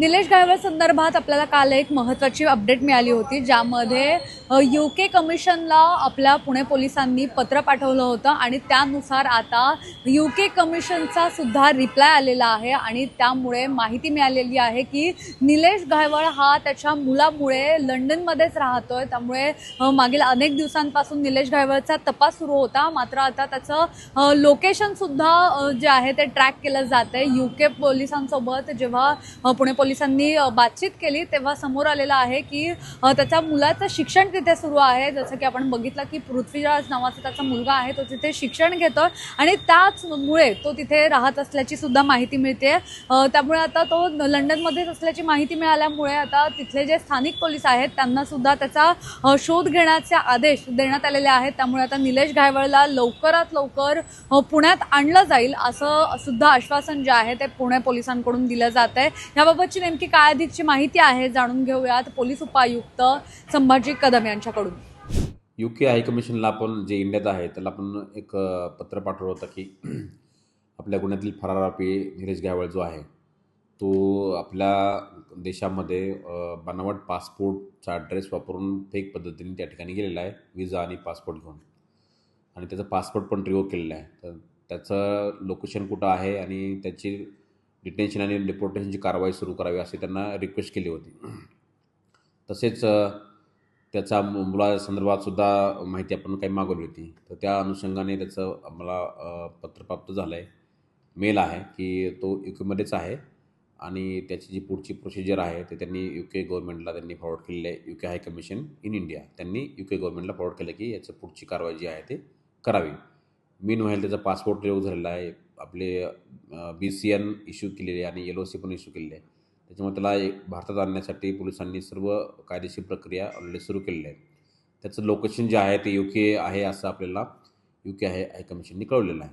निलेश गायवळ संदर्भात आपल्याला काल एक महत्त्वाची अपडेट मिळाली होती ज्यामध्ये यू के कमिशनला आपल्या पुणे पोलिसांनी पत्र पाठवलं होतं आणि त्यानुसार आता यू के कमिशनचा सुद्धा रिप्लाय आलेला आहे आणि त्यामुळे माहिती मिळालेली आहे की निलेश गायवळ हा त्याच्या मुलामुळे लंडनमध्येच राहतोय. त्यामुळे मागील अनेक दिवसांपासून निलेश गायवळचा तपास सुरू होता. मात्र आता त्याचं लोकेशनसुद्धा जे आहे ते ट्रॅक केलं जात आहे यू के पोलिसांसोबत जेव्हा पुणे पोलीस पोलिसांनी बातचीत केली. तेव्हा समोर आलेलं आहे की त्याच्या मुलाचं शिक्षण तिथे सुरू आहे. जसं की आपण बघितलं की पृथ्वीराज नावाचा त्याचा मुलगा आहे तो तिथे शिक्षण घेतोय आणि त्याचमुळे तो तिथे राहत असल्याची सुद्धा माहिती मिळते. त्यामुळे आता तो लंडनमध्येच असल्याची माहिती मिळाल्यामुळे आता तिथले जे स्थानिक पोलीस आहेत त्यांना सुद्धा त्याचा शोध घेण्याचे आदेश देण्यात आलेले आहेत. त्यामुळे आता निलेश घायवळला लवकरात लवकर पुण्यात आणलं जाईल असं सुद्धा आश्वासन जे आहे ते पुणे पोलिसांकडून दिलं जात आहे याबाबतची नेमकी काय अधिकची माहिती आहे जाणून घेऊयात पोलीस उपायुक्त संभाजी कदम यांच्याकडून. यू के हाय कमिशनला आपण जे इंडियात आहे त्याला आपण एक पत्र पाठवलं होतं की आपल्या गुन्ह्यातील फरार आरोपी निलेश गायवळ जो आहे तो आपल्या देशामध्ये बनावट पासपोर्टचा ॲड्रेस वापरून फेक पद्धतीने त्या ठिकाणी गेलेला आहे विजा आणि पासपोर्ट घेऊन. आणि त्याचा पासपोर्ट पण रिवोक केलेला आहे. तर त्याचं लोकेशन कुठं आहे आणि त्याची डिटेन्शन आणि डिपोर्टेशनची कारवाई सुरू करावी असे त्यांना रिक्वेस्ट केली होती. तसेच त्याचा मुला मुलासंदर्भात सुद्धा माहिती आपण काही मागवली होती. तर त्या अनुषंगाने त्याचं आम्हाला पत्र प्राप्त झालं आहे मेल आहे की तो यू केमध्येच आहे आणि त्याची जी पुढची प्रोसिजर आहे ते त्यांनी यू के गव्हर्नमेंटला त्यांनी फॉरवर्ड केलेलं आहे. U K high commission in India त्यांनी यू के गव्हर्नमेंटला फॉरवर्ड केलं की याचं पुढची कारवाई जी आहे ते करावी. मीन व्हाईल त्याचा पासपोर्ट रिव्ह झालेला आहे. आपले बी सी एन इश्यू केलेले आहे आणि एल ओ सी पण इश्यू केलेले आहे त्याच्यामुळे त्याला एक भारतात आणण्यासाठी पोलिसांनी सर्व कायदेशीर प्रक्रिया ऑलरेडी सुरू केलेली आहे त्याचं लोकेशन जे आहे ते यू के आहे असं आपल्याला यू के आहे हाय कमिशनने कळवलेलं आहे.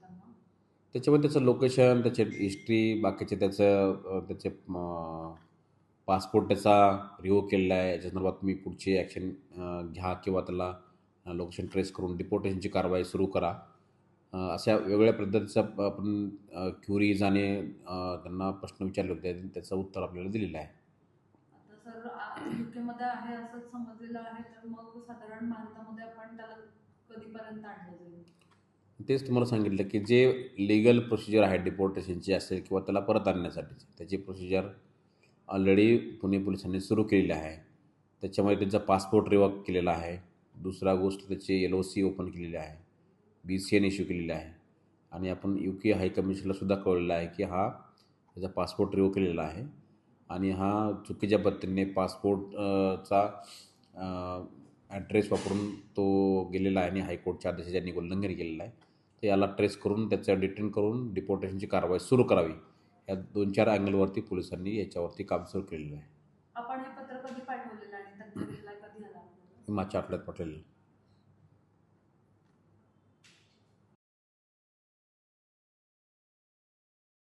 त्यांना? त्याच्यामध्ये त्याचं लोकेशन त्याचे हिस्ट्री बाकीचे त्याचं त्याचे पासपोर्ट त्याचा रिव्ह केलेला आहे. याच्या संदर्भात तुम्ही पुढची ॲक्शन घ्या किंवा त्याला लोकेशन ट्रेस करून डिपोर्टेशनची कारवाई सुरू करा. अशा वेगवेगळ्या पद्धतीचं आपण क्युरीज आणि त्यांना प्रश्न विचारले होते त्याचं उत्तर आपल्याला दिलेलं आहे. आता सर युकेमध्ये आहे असं समजलेलं आहे तर मग साधारण भारतामध्ये आपण त्याला कधीपर्यंत आणलं जाईल? तेच तुम्हाला सांगितलं की जे लिगल प्रोसिजर आहे डिपोर्टेशनची असेल किंवा त्याला परत आणण्यासाठीची त्याची प्रोसिजर ऑलरेडी पुणे पोलिसांनी सुरू केलेली आहे. त्याच्यामध्ये त्यांचा पासपोर्ट रिवॉक केलेला आहे. दुसरा गोष्ट त्याची एल ओ सी ओपन केलेली आहे. बी सी एन इश्यू केलेली आहे. आणि आपण यू के हाय कमिशनला कळलेलं आहे की हा त्याचा पासपोर्ट रिव्ह केलेला आहे. आणि हा चुकीच्या पद्धतीने पासपोर्टचा ॲड्रेस वापरून तो गेलेला आहे आणि हायकोर्टच्या आदेशाच्या त्यांनी उल्लंघन केलेलं आहे. तर याला ट्रेस करून त्याचं डिटेन करून डिपोर्टेशनची कारवाई सुरू करावी. या दोन चार अँगलवरती पोलिसांनी याच्यावरती काम सुरू केलेलं आहे. आपण हे पत्र कधी पाठवलेलं आणि